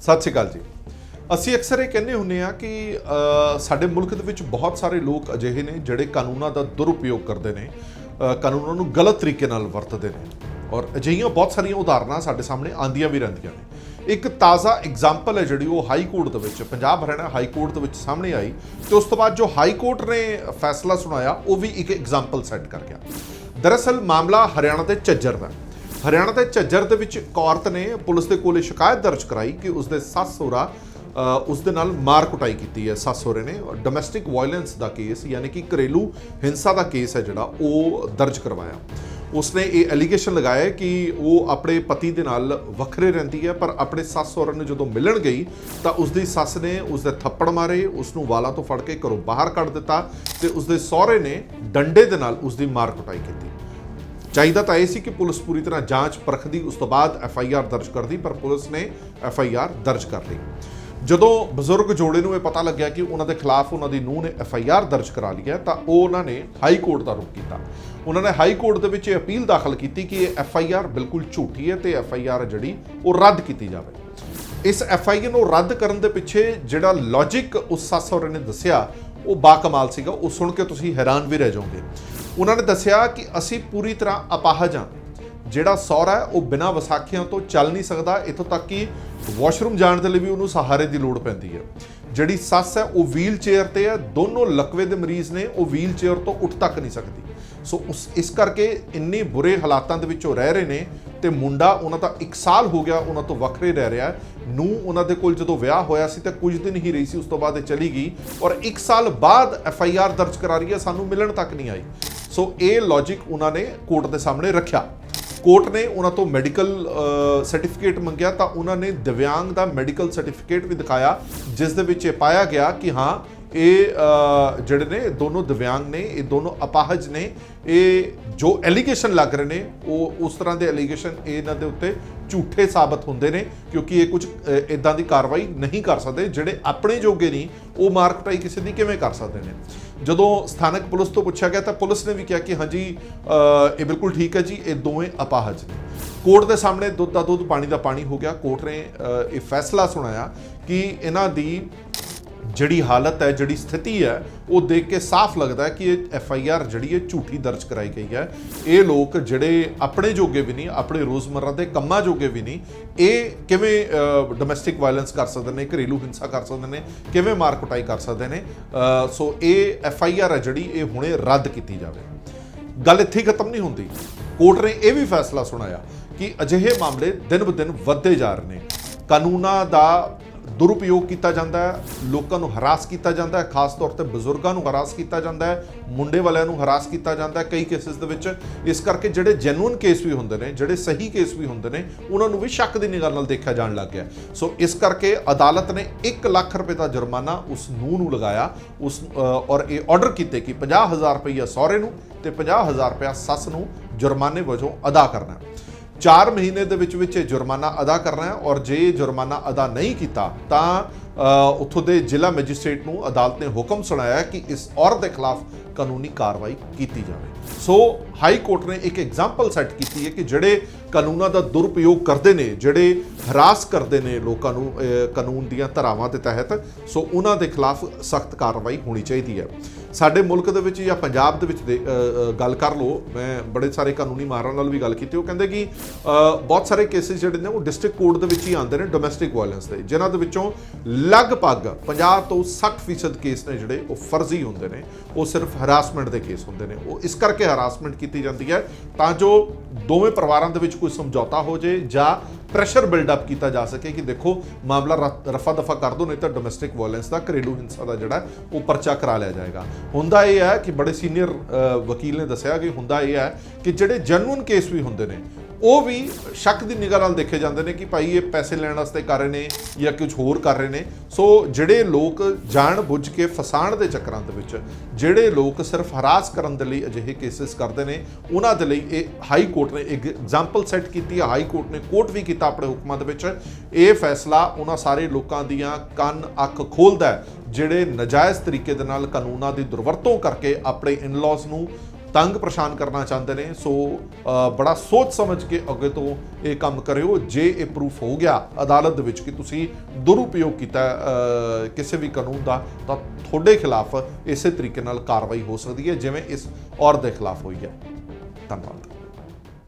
ਸਤਿ ਸ਼੍ਰੀ ਅਕਾਲ ਜੀ। ਅਸੀਂ ਅਕਸਰ ਇਹ ਕਹਿੰਦੇ ਹੁੰਨੇ ਆ ਕਿ ਸਾਡੇ ਮੁਲਕ ਦੇ ਵਿੱਚ ਬਹੁਤ ਸਾਰੇ ਲੋਕ ਅਜਿਹੇ ਨੇ ਜਿਹੜੇ ਕਾਨੂੰਨਾਂ ਦਾ ਦੁਰਉਪਯੋਗ ਕਰਦੇ ਨੇ ਕਾਨੂੰਨਾਂ ਨੂੰ ਗਲਤ ਤਰੀਕੇ ਨਾਲ ਵਰਤਦੇ ਨੇ ਔਰ ਅਜਿਹੀਆਂ ਬਹੁਤ ਸਾਰੀਆਂ ਉਦਾਹਰਨਾਂ ਸਾਡੇ ਸਾਹਮਣੇ ਆਂਦੀਆਂ ਵੀ ਰਹਿੰਦੀਆਂ ਨੇ। ਇੱਕ ਤਾਜ਼ਾ ਐਗਜ਼ਾਮਪਲ ਹੈ ਜਿਹੜੀ ਉਹ ਹਾਈ ਕੋਰਟ ਦੇ ਵਿੱਚ, ਪੰਜਾਬ ਹਰਿਆਣਾ ਹਾਈ ਕੋਰਟ ਦੇ ਵਿੱਚ ਸਾਹਮਣੇ ਆਈ ਤੇ ਉਸ ਤੋਂ ਬਾਅਦ ਜੋ ਹਾਈ ਕੋਰਟ ਨੇ ਫੈਸਲਾ ਸੁਣਾਇਆ, ਉਹ ਵੀ ਇੱਕ ਐਗਜ਼ਾਮਪਲ ਸੈੱਟ ਕਰ ਗਿਆ। ਦਰਅਸਲ ਮਾਮਲਾ ਹਰਿਆਣਾ ਦੇ ਝੱਜਰ ਦਾ ਹਰਿਆਣਾ ਦੇ ਝੱਜਰ ਦੇ ਵਿੱਚ ਇੱਕ ਔਰਤ ਨੇ ਪੁਲਿਸ ਦੇ ਕੋਲੇ ਸ਼ਿਕਾਇਤ ਦਰਜ ਕਰਾਈ ਕਿ ਉਸਦੇ ਸੱਸ ਸਹੁਰਾ ਅ, ਉਸ ਦੇ ਨਾਲ ਮਾਰ ਕੁਟਾਈ ਕੀਤੀ ਹੈ। ਸੱਸ ਸਹੁਰੇ ਨੇ ਡੋਮੈਸਟਿਕ ਵਾਇਲੈਂਸ ਦਾ ਕੇਸ ਯਾਨੀ ਕਿ ਘਰੇਲੂ ਹਿੰਸਾ ਦਾ ਕੇਸ ਹੈ ਜਿਹੜਾ ਉਹ ਦਰਜ ਕਰਵਾਇਆ। ਉਸਨੇ ਇਹ ਐਲੀਗੇਸ਼ਨ ਲਗਾਇਆ ਕਿ ਉਹ ਆਪਣੇ ਪਤੀ ਦੇ ਨਾਲ ਵੱਖਰੇ ਰਹਿੰਦੀ ਹੈ ਪਰ ਆਪਣੇ ਸੱਸ ਸਹੁਰੇ ਨੂੰ ਜਦੋਂ ਮਿਲਣ ਗਈ ਤਾਂ ਉਸਦੀ ਸੱਸ ਨੇ ਉਸਦੇ ਥੱਪੜ ਮਾਰੇ ਉਸ ਨੂੰ ਵਾਲਾਂ ਤੋਂ ਫੜ ਕੇ ਘਰੋਂ ਬਾਹਰ ਕੱਢ ਦਿੱਤਾ ਤੇ ਉਸਦੇ ਸਹੁਰੇ ਨੇ ਡੰਡੇ ਦੇ ਨਾਲ ਉਸਦੀ ਮਾਰ ਕੁਟਾਈ ਕੀਤੀ। ਚਾਹੀਦਾ ਤਾਂ ਇਹ ਸੀ ਕਿ ਪੁਲਿਸ ਪੂਰੀ ਤਰ੍ਹਾਂ ਜਾਂਚ ਪਰਖਦੀ, ਉਸ ਤੋਂ ਬਾਅਦ ਐਫ ਆਈ ਆਰ ਦਰਜ ਕਰਦੀ, ਪਰ ਪੁਲਿਸ ਨੇ ਐਫ ਆਈ ਆਰ ਦਰਜ ਕਰ ਲਈ। ਜਦੋਂ ਬਜ਼ੁਰਗ ਜੋੜੇ ਨੂੰ ਇਹ ਪਤਾ ਲੱਗਿਆ ਕਿ ਉਹਨਾਂ ਦੇ ਖਿਲਾਫ ਉਹਨਾਂ ਦੀ ਨੂੰਹ ਨੇ ਐਫ ਆਈ ਆਰ ਦਰਜ ਕਰਾ ਲਈ ਹੈ, ਤਾਂ ਉਹ ਉਹਨਾਂ ਨੇ ਹਾਈ ਕੋਰਟ ਦਾ ਰੁਖ ਕੀਤਾ। ਉਹਨਾਂ ਨੇ ਹਾਈ ਕੋਰਟ ਦੇ ਵਿੱਚ ਇਹ ਅਪੀਲ ਦਾਖਲ ਕੀਤੀ ਕਿ ਇਹ ਐਫ ਆਈ ਆਰ ਬਿਲਕੁਲ ਝੂਠੀ ਹੈ ਤੇ ਐਫ ਆਈ ਆਰ ਜਿਹੜੀ ਉਹ ਰੱਦ ਕੀਤੀ ਜਾਵੇ। ਇਸ ਐਫ ਆਈ ਆਰ ਨੂੰ ਰੱਦ ਕਰਨ ਦੇ ਪਿੱਛੇ ਜਿਹੜਾ ਲੌਜੀਕ ਉਸ ਸੱਸ ਸਹੁਰੇ ਨੇ ਦੱਸਿਆ, ਉਹ ਬਾਕਮਾਲ ਸੀਗਾ। ਉਹ ਸੁਣ ਕੇ ਤੁਸੀਂ ਹੈਰਾਨ ਵੀ ਰਹਿ ਜਾਓਗੇ। ਉਹਨਾਂ ਨੇ ਦੱਸਿਆ ਕਿ ਅਸੀਂ ਪੂਰੀ ਤਰ੍ਹਾਂ ਅਪਾਹਜ ਹਾਂ। ਜਿਹੜਾ ਸਹੁਰਾ ਹੈ, ਉਹ ਬਿਨਾਂ ਵਿਸਾਖੀਆਂ ਤੋਂ ਚੱਲ ਨਹੀਂ ਸਕਦਾ। ਇੱਥੋਂ ਤੱਕ ਕਿ ਵਾਸ਼ਰੂਮ ਜਾਣ ਦੇ ਲਈ ਵੀ ਉਹਨੂੰ ਸਹਾਰੇ ਦੀ ਲੋੜ ਪੈਂਦੀ ਹੈ। ਜਿਹੜੀ ਸੱਸ ਹੈ, ਉਹ ਵੀਲ ਚੇਅਰ ਤੇ ਹੈ। ਦੋਨੋਂ ਲਕਵੇ ਦੇ ਮਰੀਜ਼ ਨੇ, ਉਹ ਵੀਲ ਚੇਅਰ ਤੋਂ ਉੱਠ ਤੱਕ ਨਹੀਂ ਸਕਦੀ। ਸੋ ਉਸ, ਇਸ ਕਰਕੇ ਇੰਨੇ ਬੁਰੇ ਹਾਲਾਤਾਂ ਦੇ ਵਿੱਚ ਉਹ ਰਹਿ ਰਹੇ ਨੇ ਤੇ ਮੁੰਡਾ ਉਹਨਾਂ ਦਾ 1 ਸਾਲ ਹੋ ਗਿਆ ਉਹਨਾਂ ਤੋਂ ਵੱਖਰੇ ਰਹਿ ਰਿਹਾ ਨੂੰ ਉਹਨਾਂ ਦੇ ਕੋਲ ਜਦੋਂ ਵਿਆਹ ਹੋਇਆ ਸੀ ਤਾਂ ਕੁਝ ਦਿਨ ਹੀ ਰਹੀ ਸੀ, ਉਸ ਤੋਂ ਬਾਅਦ ਇਹ ਚਲੀ ਗਈ। ਔਰ 1 ਸਾਲ ਬਾਅਦ ਐਫ ਆਈ ਆਰ ਦਰਜ ਕਰਾ ਰਹੀ ਹੈ, ਸਾਨੂੰ ਮਿਲਣ ਤੱਕ ਨਹੀਂ ਆਈ। ਸੋ ਇਹ ਲੌਜੀਕ ਉਹਨਾਂ ਨੇ ਕੋਰਟ ਦੇ ਸਾਹਮਣੇ ਰੱਖਿਆ। ਕੋਰਟ ਨੇ ਉਹਨਾਂ ਤੋਂ ਮੈਡੀਕਲ ਸਰਟੀਫਿਕੇਟ ਮੰਗਿਆ ਤਾਂ ਉਹਨਾਂ ਨੇ ਦਿਵਿਆਂਗ ਦਾ ਮੈਡੀਕਲ ਸਰਟੀਫਿਕੇਟ ਵੀ ਦਿਖਾਇਆ, ਜਿਸ ਦੇ ਵਿੱਚ ਇਹ ਪਾਇਆ ਗਿਆ ਕਿ ਹਾਂ, ਇਹ ਜਿਹੜੇ ਨੇ ਦੋਨੋਂ ਦਿਵਿਆਂਗ ਨੇ, ਇਹ ਦੋਨੋਂ ਅਪਾਹਜ ਨੇ, ਇਹ ਜੋ ਐਲੀਗੇਸ਼ਨ ਲੱਗ ਰਹੇ ਨੇ, ਉਹ ਉਸ ਤਰ੍ਹਾਂ ਦੇ ਐਲੀਗੇਸ਼ਨ ਇਹਨਾਂ ਦੇ ਉੱਤੇ ਝੂਠੇ ਸਾਬਤ ਹੁੰਦੇ ਨੇ, ਕਿਉਂਕਿ ਇਹ ਕੁਝ ਇਦਾਂ ਦੀ ਕਾਰਵਾਈ ਨਹੀਂ ਕਰ ਸਕਦੇ, ਜਿਹੜੇ ਆਪਣੇ ਜੋਗੇ ਨਹੀਂ, ਉਹ ਮਾਰਕਟਾਈ ਕਿਸੇ ਦੀ ਕਿਵੇਂ ਕਰ ਸਕਦੇ ਨੇ? ਜਦੋਂ ਸਥਾਨਕ ਪੁਲਿਸ ਤੋਂ ਪੁੱਛਿਆ ਗਿਆ ਤਾਂ ਪੁਲਿਸ ਨੇ ਵੀ ਕਿਹਾ ਕਿ ਹਾਂਜੀ ਇਹ ਬਿਲਕੁਲ ਠੀਕ ਹੈ ਜੀ, ਇਹ ਦੋਵੇਂ ਅਪਾਹਜ ਨੇ। ਕੋਰਟ ਦੇ ਸਾਹਮਣੇ ਦੁੱਧ ਦਾ ਦੁੱਧ, ਪਾਣੀ ਦਾ ਪਾਣੀ ਹੋ ਗਿਆ। ਕੋਰਟ ਨੇ ਇਹ ਫੈਸਲਾ ਸੁਣਾਇਆ ਕਿ ਇਹਨਾਂ ਦੀ ਜਿਹੜੀ ਹਾਲਤ ਹੈ, ਜਿਹੜੀ ਸਥਿਤੀ ਹੈ, ਉਹ ਦੇਖ ਕੇ ਸਾਫ਼ ਲੱਗਦਾ ਹੈ ਕਿ ਇਹ ਐਫ ਆਈ ਆਰ ਜਿਹੜੀ ਹੈ ਝੂਠੀ ਦਰਜ ਕਰਾਈ ਗਈ ਹੈ। ਇਹ ਲੋਕ ਜਿਹੜੇ ਆਪਣੇ ਜੋਗੇ ਵੀ ਨਹੀਂ, ਆਪਣੇ ਰੋਜ਼ਮਰਰਾ ਦੇ ਕੰਮਾਂ ਜੋਗੇ ਵੀ ਨਹੀਂ, ਇਹ ਕਿਵੇਂ ਡੋਮੈਸਟਿਕ ਵਾਇਲੈਂਸ ਕਰ ਸਕਦੇ ਨੇ, ਘਰੇਲੂ ਹਿੰਸਾ ਕਰ ਸਕਦੇ ਨੇ, ਕਿਵੇਂ ਮਾਰ ਕੁਟਾਈ ਕਰ ਸਕਦੇ ਨੇ ਸੋ ਇਹ ਐਫ ਆਈ ਆਰ ਹੈ ਜਿਹੜੀ ਇਹ ਹੁਣੇ ਰੱਦ ਕੀਤੀ ਜਾਵੇ। ਗੱਲ ਇੱਥੇ ਖਤਮ ਨਹੀਂ ਹੁੰਦੀ। ਕੋਰਟ ਨੇ ਇਹ ਵੀ ਫੈਸਲਾ ਸੁਣਾਇਆ ਕਿ ਅਜਿਹੇ ਮਾਮਲੇ ਦਿਨ ਬ ਦਿਨ ਵੱਧਦੇ ਜਾ ਰਹੇ ਨੇ। ਕਾਨੂੰਨਾਂ ਦਾ ਦੁਰਉਪਯੋਗ ਕੀਤਾ ਜਾਂਦਾ ਹੈ, ਲੋਕਾਂ ਨੂੰ ਹਰਾਸ ਕੀਤਾ ਜਾਂਦਾ ਹੈ, ਖਾਸ ਤੌਰ ਤੇ ਬਜ਼ੁਰਗਾਂ ਨੂੰ ਹਰਾਸ ਕੀਤਾ ਜਾਂਦਾ ਹੈ, ਮੁੰਡੇ ਵਾਲਿਆਂ ਨੂੰ ਹਰਾਸ ਕੀਤਾ ਜਾਂਦਾ ਹੈ, ਕਈ ਕੇਸਿਸ ਦੇ ਵਿੱਚ। ਇਸ ਕਰਕੇ ਜਿਹੜੇ ਜੈਨੂਇਨ ਕੇਸ ਵੀ ਹੁੰਦੇ ਨੇ, ਜਿਹੜੇ ਸਹੀ ਕੇਸ ਵੀ ਹੁੰਦੇ ਨੇ, ਉਹਨਾਂ ਨੂੰ ਵੀ ਸ਼ੱਕ ਦੀ ਨਿਗਾਹ ਨਾਲ ਦੇਖਿਆ ਜਾਣ ਲੱਗ ਗਿਆ ਸੋ ਇਸ ਕਰਕੇ ਅਦਾਲਤ ਨੇ 1 ਲੱਖ ਰੁਪਏ ਦਾ ਜੁਰਮਾਨਾ ਉਸ ਨੂੰ ਨੂੰ ਲਗਾਇਆ। ਉਸ ਔਰ ਇਹ ਆਰਡਰ ਕੀਤੇ ਕਿ 50000 ਰੁਪਏ ਸਹੁਰੇ ਨੂੰ ਤੇ 50000 ਰੁਪਏ ਸੱਸ ਨੂੰ ਜੁਰਮਾਨੇ ਵਜੋਂ ਅਦਾ ਕਰਨਾ 4 ਮਹੀਨੇ ਦੇ ਵਿੱਚ ਵਿੱਚ ਇਹ ਜੁਰਮਾਨਾ ਅਦਾ ਕਰਨਾ ਹੈ ਔਰ ਜੇ ਇਹ ਜੁਰਮਾਨਾ ਅਦਾ ਨਹੀਂ ਕੀਤਾ, ਤਾਂ ਉੱਥੋਂ ਦੇ ਜ਼ਿਲ੍ਹਾ ਮੈਜਿਸਟ੍ਰੇਟ ਨੂੰ ਅਦਾਲਤ ਨੇ ਹੁਕਮ ਸੁਣਾਇਆ ਕਿ ਇਸ ਔਰਤ ਦੇ ਖਿਲਾਫ ਕਾਨੂੰਨੀ ਕਾਰਵਾਈ ਕੀਤੀ ਜਾਵੇ। ਸੋ, ਹਾਈ ਕੋਰਟ ਨੇ ਇੱਕ ਐਗਜ਼ਾਮਪਲ ਸੈੱਟ ਕੀਤੀ ਹੈ ਕਿ ਜਿਹੜੇ ਕਾਨੂੰਨਾਂ ਦਾ ਦੁਰਪਯੋਗ ਕਰਦੇ ਨੇ, ਜਿਹੜੇ ਹਰਾਸ ਕਰਦੇ ਨੇ ਲੋਕਾਂ ਨੂੰ ਕਾਨੂੰਨ ਦੀਆਂ ਧਾਰਾਵਾਂ ਦੇ ਤਹਿਤ, ਸੋ ਉਹਨਾਂ ਦੇ ਖਿਲਾਫ ਸਖਤ ਕਾਰਵਾਈ ਹੋਣੀ ਚਾਹੀਦੀ ਹੈ। ਸਾਡੇ ਮੁਲਕ ਦੇ ਵਿੱਚ ਜਾਂ ਪੰਜਾਬ ਦੇ ਵਿੱਚ ਦੇ- ਗੱਲ ਕਰ ਲਓ, ਮੈਂ ਬੜੇ ਸਾਰੇ ਕਾਨੂੰਨੀ ਮਾਹਰਾਂ ਨਾਲ ਵੀ ਗੱਲ ਕੀਤੀ, ਉਹ ਕਹਿੰਦੇ ਕਿ ਬਹੁਤ ਸਾਰੇ ਕੇਸਿਸ ਜਿਹੜੇ ਨੇ, ਉਹ ਡਿਸਟ੍ਰਿਕਟ ਕੋਰਟ ਦੇ ਵਿੱਚ ਹੀ ਆਉਂਦੇ ਨੇ ਡੋਮੈਸਟਿਕ ਵਾਇਲੈਂਸ ਦੇ, ਜਿਨ੍ਹਾਂ ਦੇ ਵਿੱਚੋਂ ਲਗਭਗ 50 ਤੋਂ 60% ਕੇਸ ਨੇ ਜਿਹੜੇ, ਉਹ ਫਰਜ਼ੀ ਹੁੰਦੇ ਨੇ, ਉਹ ਸਿਰਫ ਹਰਾਸਮੈਂਟ ਦੇ ਕੇਸ ਹੁੰਦੇ ਨੇ, ਉਹ ਇਸ ਕਰਕੇ ਹਰਾਸਮੈਂਟ ਕੀਤੀ ਜਾਂਦੀ ਹੈ, ਤਾਂ ਜੋ ਦੋਵੇਂ ਪਰਿਵਾਰਾਂ ਦੇ ਵਿੱਚ ਕੋਈ ਸਮਝੌਤਾ ਹੋ ਜੇ, ਜਾਂ ਪ੍ਰੈਸ਼ਰ ਬਿਲਡ ਅਪ ਕੀਤਾ ਜਾ ਸਕੇ ਕਿ ਦੇਖੋ, ਮਾਮਲਾ ਰਫਾ ਦਫਾ ਕਰ ਦੋ, ਨਹੀਂ ਤਾਂ ਡੋਮੈਸਟਿਕ ਵਾਇਲੈਂਸ ਦਾ ਘਰੇਲੂ ਹਿੰਸਾ ਦਾ ਜਿਹੜਾ, ਉਹ ਪਰਚਾ ਕਰਾ ਲਿਆ ਜਾਏਗਾ। ਹੁੰਦਾ ਇਹ ਹੈ ਕਿ ਬੜੇ ਸੀਨੀਅਰ ਵਕੀਲ ਨੇ ਦੱਸਿਆ ਕਿ ਹੁੰਦਾ ਇਹ ਹੈ ਕਿ ਜਿਹੜੇ ਜੈਨੂਨ ਕੇਸ ਵੀ ਹੁੰਦੇ ਨੇ ਉਹ ਵੀ ਸ਼ੱਕ ਦੀ ਨਿਗਾਹ ਨਾਲ ਦੇਖੇ ਜਾਂਦੇ ਨੇ ਕਿ ਭਾਈ ਇਹ ਪੈਸੇ ਲੈਣ ਵਾਸਤੇ ਕਰ ਰਹੇ ਨੇ ਜਾਂ ਕੁਝ ਹੋਰ ਕਰ ਰਹੇ ਨੇ। ਸੋ ਜਿਹੜੇ ਲੋਕ ਜਾਣ ਬੁੱਝ ਕੇ ਫਸਾਣ ਦੇ ਚੱਕਰਾਂ ਦੇ ਵਿੱਚ, ਜਿਹੜੇ ਲੋਕ ਸਿਰਫ ਹਰਾਸ ਕਰਨ ਦੇ ਲਈ ਅਜਿਹੇ ਕੇਸਿਸ ਕਰਦੇ ਨੇ, ਉਹਨਾਂ ਦੇ ਲਈ ਇਹ ਹਾਈ ਕੋਰਟ ਨੇ ਇੱਕ ਐਗਜ਼ਾਮਪਲ ਸੈੱਟ ਕੀਤੀ ਹੈ। ਹਾਈ ਕੋਰਟ ਨੇ ਕੋਰਟ ਵੀ ਕੀਤਾ ਆਪਣੇ ਹੁਕਮਾਂ ਦੇ ਵਿੱਚ। ਇਹ ਫੈਸਲਾ ਉਹਨਾਂ ਸਾਰੇ ਲੋਕਾਂ ਦੀਆਂ ਕੰਨ, ਅੱਖ ਖੋਲਦਾ ਜਿਹੜੇ ਨਜਾਇਜ਼ ਤਰੀਕੇ ਦੇ ਨਾਲ ਕਾਨੂੰਨਾਂ ਦੀ ਦੁਰਵਰਤੋਂ ਕਰਕੇ ਆਪਣੇ ਇਨ-ਲॉज ਨੂੰ ਤੰਗ ਪਰੇਸ਼ਾਨ ਕਰਨਾ ਚਾਹੁੰਦੇ ਨੇ, ਸੋ ਬੜਾ ਸੋਚ ਸਮਝ ਕੇ ਅੱਗੇ ਤੋਂ ਇਹ ਕੰਮ ਕਰਿਓ, ਜੇ ਇਹ ਪ੍ਰੂਫ ਹੋ ਗਿਆ ਅਦਾਲਤ ਦੇ ਵਿੱਚ ਕਿ ਤੁਸੀਂ ਦੁਰਉਪਯੋਗ ਕੀਤਾ ਕਿਸੇ ਵੀ ਕਾਨੂੰਨ ਦਾ, ਤਾਂ ਤੁਹਾਡੇ ਖਿਲਾਫ ਇਸੇ ਤਰੀਕੇ ਨਾਲ ਕਾਰਵਾਈ ਹੋ ਸਕਦੀ ਹੈ, ਜਿਵੇਂ ਇਸ ਔਰਤ ਦੇ ਖਿਲਾਫ ਹੋਈ ਹੈ। ਧੰਨਵਾਦ।